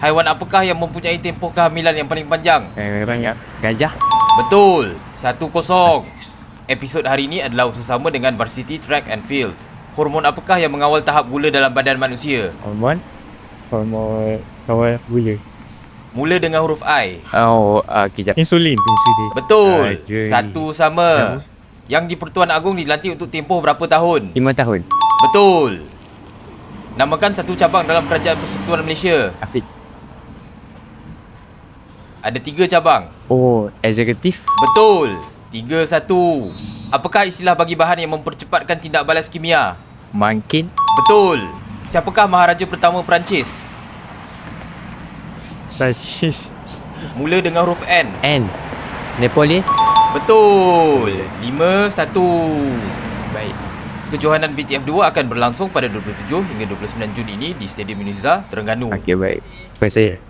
Haiwan apakah yang mempunyai tempoh kehamilan yang paling panjang? Kadang-kadang ya. Gajah. Betul. 1-0. Episod hari ini adalah usaha sama dengan Varsity Track and Field. Hormon apakah yang mengawal tahap gula dalam badan manusia? Hormon. Hormon kawal gula. Mula dengan huruf I. Oh, uh, kejap. Insulin. Insulin. Betul. Aduh. Satu sama. Yang di Pertuan Agong dilantik untuk tempoh berapa tahun? Lima tahun. Betul. Namakan satu cabang dalam Kerajaan Persekutuan Malaysia. Afiq. Ada tiga cabang. Oh, eksekutif. Betul. Tiga satu. Apakah istilah bagi bahan yang mempercepatkan tindak balas kimia? Mungkin. Betul. Siapakah Maharaja pertama Perancis? Fasis. Mula dengan huruf N. N. Napoleon. Betul. Lima satu. Baik. Kejohanan VTF 2 akan berlangsung pada 27 hingga 29 Jun ini di Stadium Uniza, Terengganu. Okey, baik. Terima kasih.